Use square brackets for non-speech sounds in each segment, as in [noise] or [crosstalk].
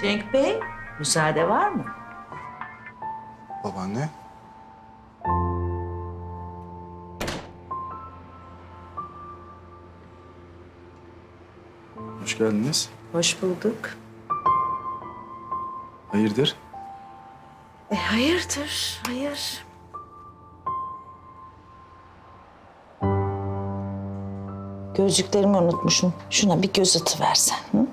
Cenk Bey, müsaade var mı? Babaanne. Hoş geldiniz. Hoş bulduk. Hayırdır? E hayırdır, hayır. Gözlüklerimi unutmuşum. Şuna bir göz atıversen. Hı?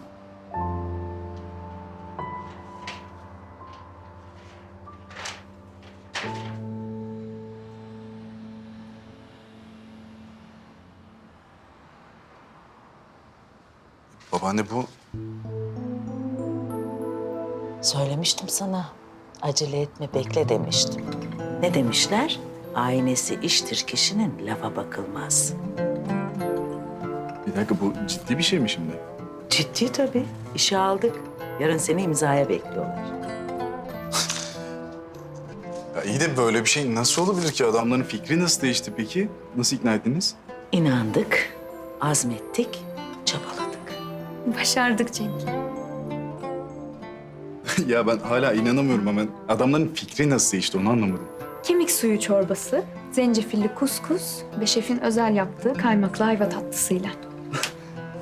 Babaanne bu Söylemiştim sana. Acele etme, bekle demiştim. Ne demişler? Aynesi iştir kişinin, lafa bakılmaz. bir dakika bu ciddi bir şey mi şimdi? Ciddi tabii. İşe aldık. Yarın seni imzaya bekliyorlar. Ya iyi de böyle bir şey nasıl olabilir ki? Adamların fikri nasıl değişti peki? Nasıl ikna ettiniz? İnandık, azmettik. Başardık Cenk. [laughs] ya ben hala inanamıyorum ama adamların fikri nasıl değişti onu anlamadım. Kemik suyu çorbası, zencefilli kuskus ve şefin özel yaptığı kaymaklı ayva tatlısıyla. [laughs]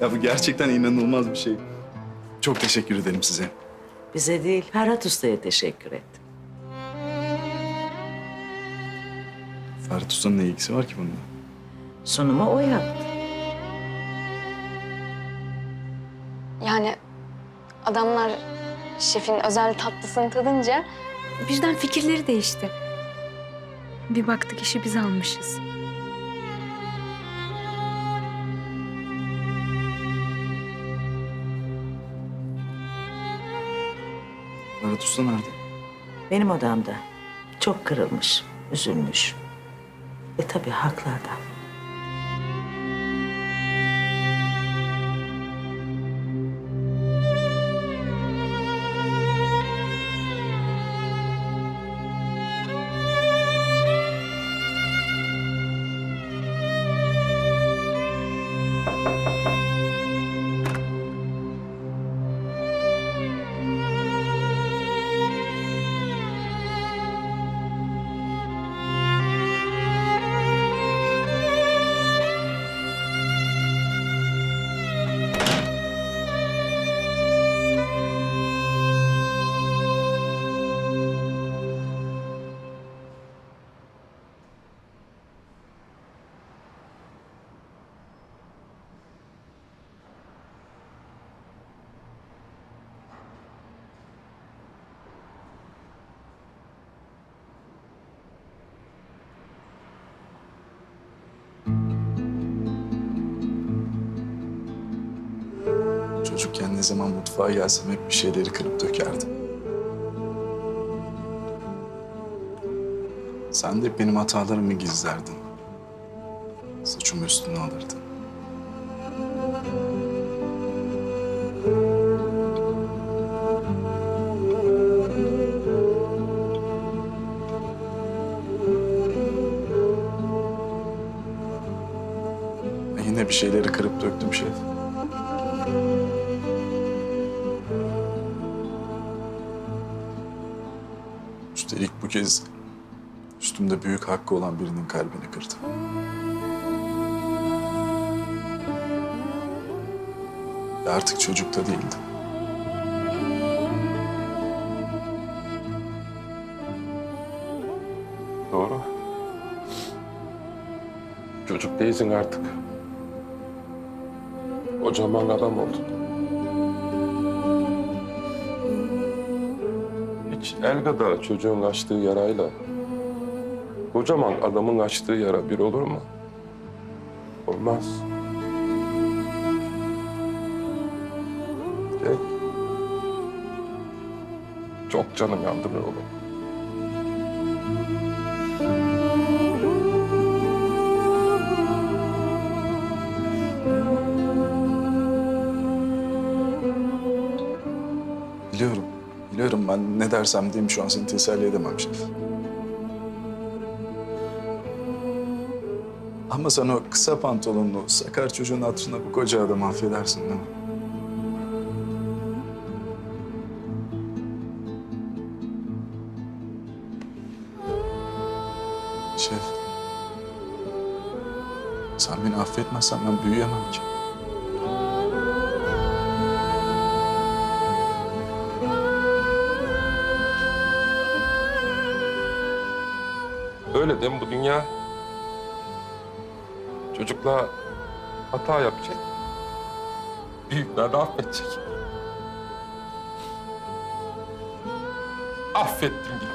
Ya bu gerçekten inanılmaz bir şey. Çok teşekkür ederim size. Bize değil, Ferhat Usta'ya teşekkür et. Ferhat Usta'nın ne ilgisi var ki bununla? Sunumu o yaptı. Adamlar şefin özel tatlısını tadınca Birden fikirleri değişti. Bir baktık işi biz almışız. Ferhat Usta nerede? Benim odamda. Çok kırılmış, üzülmüş. E tabii haklarda. Çocukken ne zaman mutfağa gelsem hep bir şeyleri kırıp dökerdim. Sen de benim hatalarımı gizlerdin. Saçımı üstüne alırdın. Yine bir şeyleri kırıp döktüm şef. Üstelik bu kez üstümde büyük hakkı olan birinin kalbini kırdım. Ve artık çocuk da değildim. Doğru. Çocuk değilsin artık. Kocaman adam oldun. Hiç el kadar çocuğun açtığı yarayla kocaman adamın açtığı yara bir olur mu? Olmaz. Gel. Çok canım yandı be oğlum. biliyorum ben ne dersem diyeyim şu an seni teselli edemem şimdi. Ama sen o kısa pantolonlu sakar çocuğun hatırına bu koca adamı affedersin değil mi? Şef. Sen beni affetmezsen ben büyüyemem ki. Öyle değil mi bu dünya? Çocuklar hata yapacak. Büyükler de affedecek. Affettim gitti.